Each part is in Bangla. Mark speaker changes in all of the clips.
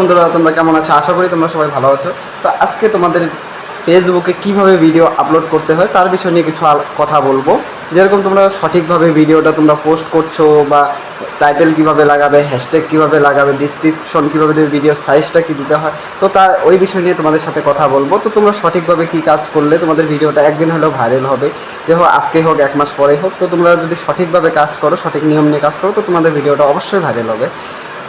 Speaker 1: বন্ধুরা, তোমরা কেমন আছো? আশা করি তোমরা সবাই ভালো আছো। তো আজকে তোমাদের ফেসবুকে কীভাবে ভিডিও আপলোড করতে হয় তার বিষয় নিয়ে কিছু কথা বলব। যেরকম তোমরা সঠিকভাবে ভিডিওটা তোমরা পোস্ট করছ বা টাইটেল কীভাবে লাগাবে হ্যাশট্যাগ কীভাবে লাগাবে ডিসক্রিপশন কীভাবে দেবে ভিডিওর সাইজটা কি দিতে হয়, তো তার ওই বিষয় নিয়ে তোমাদের সাথে কথা বলব। তো তোমরা সঠিকভাবে কি কাজ করলে তোমাদের ভিডিওটা একদিন হলেও ভাইরাল হবে। যে হোক, আজকে হোক, এক মাস পরে হোক, তো তোমরা যদি সঠিকভাবে কাজ করো, সঠিক নিয়ম নিয়ে কাজ করো, তো তোমাদের ভিডিওটা অবশ্যই ভাইরাল হবে।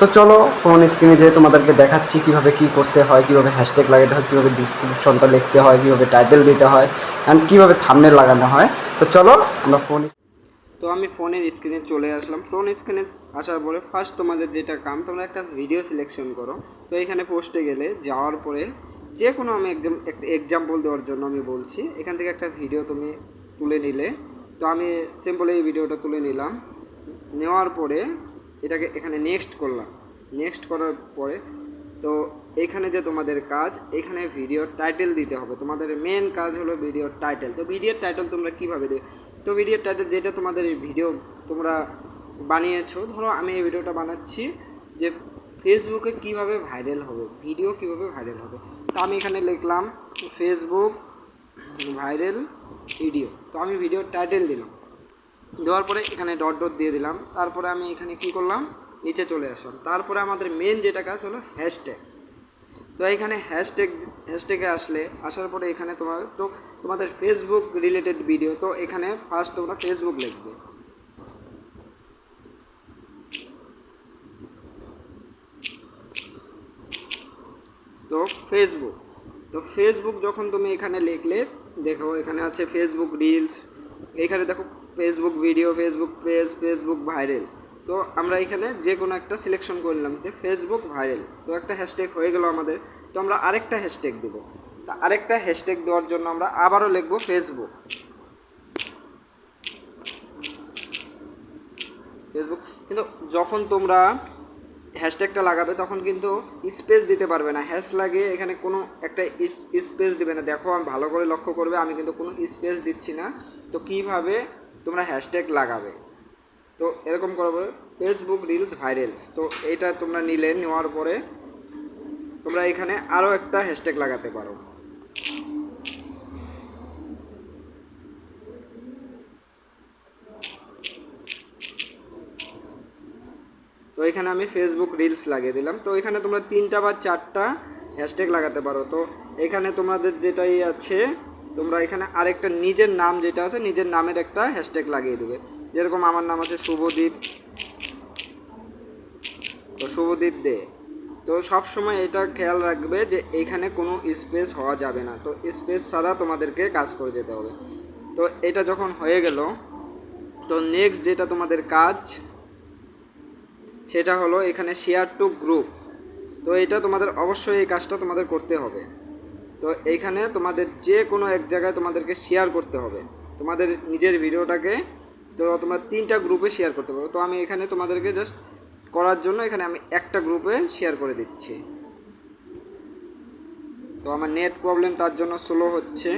Speaker 1: তো চলো ফোন স্ক্রিনে যে তোমাদেরকে দেখাচ্ছি কীভাবে কি করতে হয়, কীভাবে হ্যাশট্যাগ লাগাতে হয়, কীভাবে ডিসক্রিপশনটা লিখতে হয়, কীভাবে টাইটেল দিতে হয় অ্যান্ড কীভাবে থাম্বনেল লাগানো হয়। তো চলো, আমরা ফোন তো আমি ফোনের স্ক্রিনে চলে আসলাম। ফোন স্ক্রিনে আসার পরে ফার্স্ট তোমাদের যেটা কাম, তোমরা একটা ভিডিও সিলেকশন করো। তো এখানে পোস্টে গেলে যাওয়ার পরে যে কোনো আমি একদম একটা এক্সাম্পল দেওয়ার জন্য আমি বলছি। এখান থেকে একটা ভিডিও তুমি তুলে নিলে। তো আমি সিম্পল এই ভিডিওটা তুলে নিলাম। নেওয়ার পরে এটাকে এখানে নেক্সট করলাম। নেক্সট করার পরে তো এখানে যে তোমাদের কাজ, এখানে ভিডিওর টাইটেল দিতে হবে। তোমাদের মেন কাজ হলো ভিডিওর টাইটেল তো ভিডিওর টাইটেল তোমরা কীভাবে দেবে তো ভিডিওর টাইটেল যেটা তোমাদের ভিডিও তোমরা বানিয়েছো, ধরো আমি এই ভিডিওটা বানাচ্ছি যে ফেসবুকে কীভাবে ভাইরাল হবে ভিডিও কীভাবে ভাইরাল হবে। তো আমি এখানে লিখলাম ফেসবুক ভাইরাল ভিডিও তো আমি ভিডিওর টাইটেল দিলাম। দেওয়ার পরে এখানে ডট ডট দিয়ে দিলাম। তারপরে আমি এখানে কি করলাম? নিচে চলে আসলাম। তারপরে আমাদের মেন যেটা কাজ হলো হ্যাশট্যাগ তো এখানে হ্যাশট্যাগ হ্যাশট্যাগে আসলে, আসার পরে এখানে তোমার, তো তোমাদের ফেসবুক রিলেটেড ভিডিও তো এখানে ফার্স্ট তোমরা ফেসবুক লিখবে। তো ফেসবুক তো ফেসবুক যখন তুমি এখানে লিখলে, দেখো এখানে আছে ফেসবুক রিলস এখানে দেখো Facebook video Facebook page Facebook viral তো আমরা এখানে যে কোনো একটা সিলেকশন করলাম যে ফেসবুক ভাইরাল তো একটা হ্যাশট্যাগ হয়ে গেল আমাদের। তো আমরা আরেকটা হ্যাশট্যাগ দেবো। তা আরেকটা হ্যাশট্যাগ দেওয়ার জন্য আমরা আবারও লিখব ফেসবুক ফেসবুক কিন্তু যখন তোমরা হ্যাশট্যাগটা লাগাবে, তখন কিন্তু স্পেস দিতে পারবে না। হ্যাশ লাগিয়ে এখানে কোনো একটা স্পেস দিবে না। দেখো, আমি ভালো করে লক্ষ্য করবে, আমি কিন্তু কোনো স্পেস দিচ্ছি না। তো কীভাবে তোমরা হ্যাশট্যাগ লাগাবে। তো এরকম করবে ফেসবুক রিলস ভাইরালস তো এইটা তোমরা নিলে, নেওয়ার পরে তোমরা এখানে আরও একটা হ্যাশট্যাগ লাগাতে পারো। তো এখানে আমি ফেসবুক রিলস লাগিয়ে দিলাম। তো এখানে তোমরা তিনটা বা চারটা হ্যাশট্যাগ লাগাতে পারো। তো এখানে তোমাদের যেটাই আছে তোমরা এখানে আরেকটা নিজের নাম যেটা আছে, নিজের নামের একটা হ্যাশট্যাগ লাগিয়ে দেবে। যেরকম আমার নাম আছে শুভদীপ। তো শুভদীপ দে। তো সব সময় এটা খেয়াল রাখবে যে এখানে কোনো স্পেস হওয়া যাবে না। তো স্পেস ছাড়া তোমাদেরকে কাজ করে যেতে হবে। তো এটা যখন হয়ে গেল, তো নেক্সট যেটা তোমাদের কাজ, সেটা হলো এখানে শেয়ার টু গ্রুপ তো এটা তোমাদের অবশ্যই এই কাজটা তোমাদের করতে হবে। তো এইখানে তোমাদের যে কোনো এক জায়গায় তোমাদেরকে শেয়ার করতে হবে। তোমাদের নিজের ভিডিওটাকে, তো তোমরা তিনটা গ্রুপে শেয়ার করতে পারো। তো আমি এখানে তোমাদেরকে জাস্ট করার জন্য এখানে আমি একটা গ্রুপে শেয়ার করে দিচ্ছি। তো আমার নেট প্রবলেম তার জন্য স্লো হচ্ছে।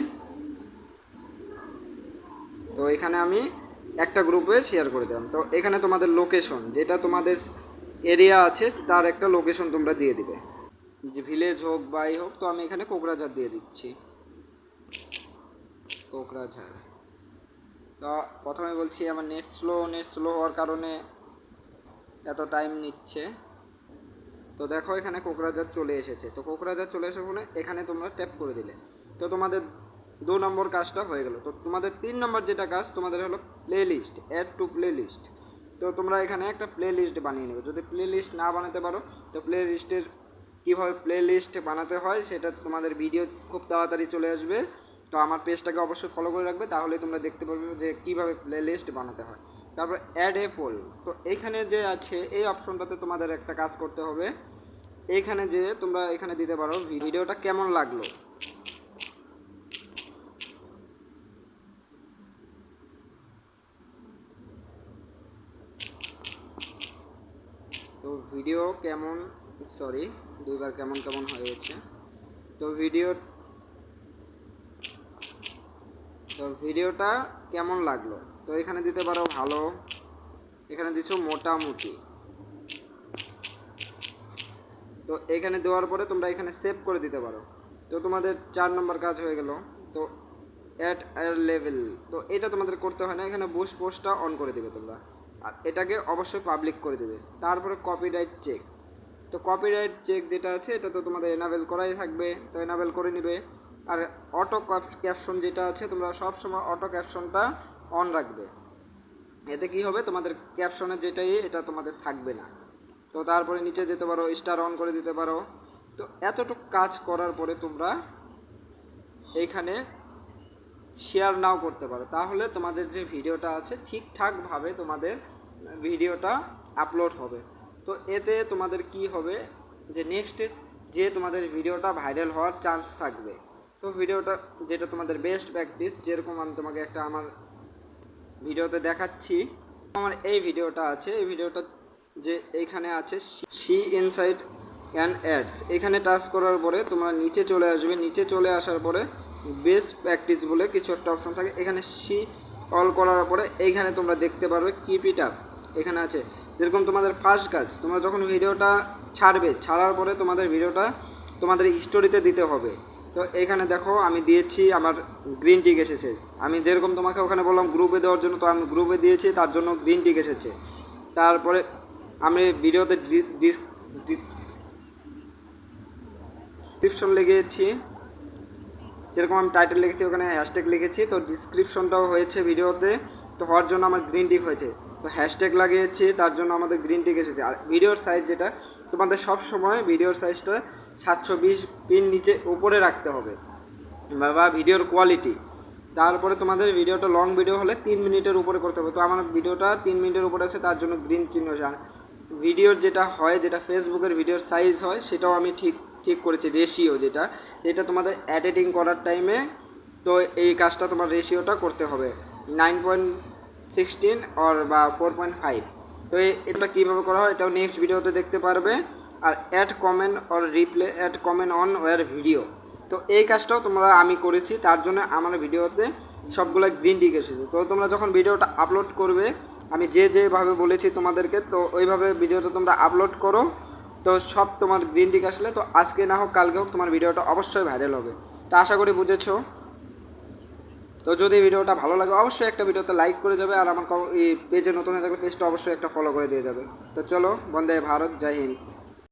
Speaker 1: তো এখানে আমি একটা গ্রুপে শেয়ার করে দিলাম। তো এখানে তোমাদের লোকেশন যেটা তোমাদের এরিয়া আছে, তার একটা লোকেশন তোমরা দিয়ে দিবে। যে ভিলেজ হোক বা এই হোক, তো আমি এখানে কোকরাঝার দিয়ে দিচ্ছি। কোকরাঝার তো প্রথমে বলছি আমার নেট স্লো নেট স্লো হওয়ার কারণে এত টাইম নিচ্ছে। তো দেখো এখানে কোকরাঝার চলে এসেছে। তো কোকরাঝার চলে এসে ফোনে এখানে তোমরা ট্যাপ করে দিলে। তো তোমাদের দু নম্বর কাজটা হয়ে গেল। তো তোমাদের তিন নম্বর যেটা কাজ, তোমাদের হলো playlist add to playlist তো তোমরা এখানে একটা প্লে লিস্ট বানিয়ে নেবে। যদি প্লে লিস্ট না বানাতে পারো, তো প্লে লিস্টের কীভাবে প্লে লিস্ট বানাতে হয় সেটা তোমাদের ভিডিও খুব তাড়াতাড়ি চলে আসবে। তো আমার পেজটাকে অবশ্যই ফলো করে রাখবে তাহলে তোমরা দেখতে পারবে যে কীভাবে প্লে লিস্ট বানাতে হয়। তারপর অ্যাড এ ফোল তো এইখানে যে আছে, এই অপশনটাতে তোমাদের একটা কাজ করতে হবে। এইখানে যে তোমরা এখানে দিতে পারো ভিডিওটা কেমন লাগল। তো ভিডিও কেমন সরি, দুইবার কেমন কেমন হয়ে গেছে তো ভিডিও তো ভিডিওটা কেমন লাগল? তো এখানে দিতে পারো ভালো। এখানে দিচ্ছ মোটামুটি। তো এখানে দেওয়ার পরে তোমরা এখানে সেভ করে দিতে পারো। তো তোমাদের চার নম্বর কাজ হয়ে গেল। তো অ্যাট এয়ার লেভেল তো এটা তোমাদের করতে হয় না, এখানে বুশ পোস্টটা অন করে দিবে তোমরা। আর এটাকে অবশ্যই পাবলিক করে দিবে। তারপরে কপিরাইট চেক তো কপিরাইট চেক যেটা আছে, এটা তো তোমাদের এনাবেল করাই থাকবে। তো এনাবেল করে নিবে। আর অটো ক্যাপশন যেটা আছে, তোমরা সব সময় অটো ক্যাপশনটা অন রাখবে। এতে কি হবে? তোমাদের ক্যাপশনের যেটাই, এটা তোমাদের থাকবে না। তো তারপরে নিচে যেতে পারো স্টার অন করে দিতে পারো। তো এতটুকু কাজ করার পরে তোমরা এইখানে শেয়ার নাও করতে পারো। তাহলে তোমাদের যে ভিডিওটা আছে, ঠিকঠাকভাবে তোমাদের ভিডিওটা আপলোড হবে। তো এতে তোমাদের কি হবে যে নেক্সট যে তোমাদের ভিডিওটা ভাইরাল হওয়ার চান্স থাকবে। তো ভিডিওটা যেটা তোমাদের বেস্ট প্র্যাকটিস যেরকম আমি তোমাকে একটা আমার ভিডিওতে দেখাচ্ছি, আমার এই ভিডিওটা আছে, এই ভিডিওটা যে এইখানে আছে সি ইনসাইড অ্যান্ড অ্যাডস এখানে টাচ করার পরে তোমরা নিচে চলে আসবে, নিচে চলে আসার পরে বেস্ট প্র্যাকটিস বলে কিছু একটা অপশন থাকে। এখানে সি অল করার পরে এইখানে তোমরা দেখতে পারবে কিপ ইট আপ এখানে আছে। যেরকম তোমাদের ফার্স্ট কাজ, তোমরা যখন ভিডিওটা ছাড়বে, ছাড়ার পরে তোমাদের ভিডিওটা তোমাদের স্টোরিতে দিতে হবে। তো এখানে দেখো, আমি দিয়েছি আমার গ্রিন টিক এসেছে। আমি যেরকম তোমাকে ওখানে বললাম গ্রুপে দেওয়ার জন্য, তো আমি গ্রুপে দিয়েছি, তার জন্য গ্রিন টিক এসেছে। তারপরে আমি ভিডিওতে ডিসক্রিপশন লিখেছি। যেরকম আমি টাইটেল লিখেছি, ওখানে হ্যাশট্যাগ লিখেছি। তো ডিসক্রিপশনটাও হয়েছে ভিডিওতে। তো হওয়ার জন্য আমার গ্রিন টিক হয়েছে। তো হ্যাশট্যাগ লাগিয়েছি, তার জন্য আমাদের গ্রিন টিক এসেছে। আর ভিডিওর সাইজ যেটা, তোমাদের সব সময় ভিডিওর সাইজটা সাতশো বিশ পিন নিচে উপরে রাখতে হবে। বা- ভিডিওর কোয়ালিটি তারপরে তোমাদের ভিডিওটা লং ভিডিও হলে তিন মিনিটের উপরে করতে হবে। তো আমার ভিডিওটা তিন মিনিটের উপরে আছে, তার জন্য গ্রিন চিহ্ন ভিডিওর যেটা হয়, যেটা ফেসবুকের ভিডিওর সাইজ হয়, সেটাও আমি ঠিক ঠিক করেছি। রেশিও যেটা, এটা তোমাদের এডিটিং করার টাইমে তো এই কাজটা তোমার রেশিওটা করতে হবে। নাইন পয়েন্ট সিক্সটিন অর বা ফোর পয়েন্ট ফাইভ তো এটা কীভাবে করা হয়, এটাও নেক্সট ভিডিওতে দেখতে পারবে। আর add comment or reply add comment on your video তো এই কাজটাও তোমরা আমি করেছি, তার জন্য আমার ভিডিওতে সবগুলো গ্রিন টিক এসেছে। তো তোমরা যখন ভিডিওটা আপলোড করবে, আমি যে যেভাবে বলেছি তোমাদেরকে, তো ওইভাবে ভিডিওটা তোমরা আপলোড করো। তো সব তোমার গ্রিন টিক আসলে, তো আজকে না হোক, কালকে হোক তোমার ভিডিওটা অবশ্যই ভাইরাল হবে। তো আশা করি বুঝেছ। তো যদি ভিডিওটা ভালো লাগে, অবশ্যই একটা ভিডিওতে লাইক করে যাবে আর আমার এই পেজে নতুন হয়ে থাকলে পেজটা অবশ্যই একটা ফলো করে দিয়ে যাবে। তো চলো, বন্দে ভারত, জয় হিন্দ।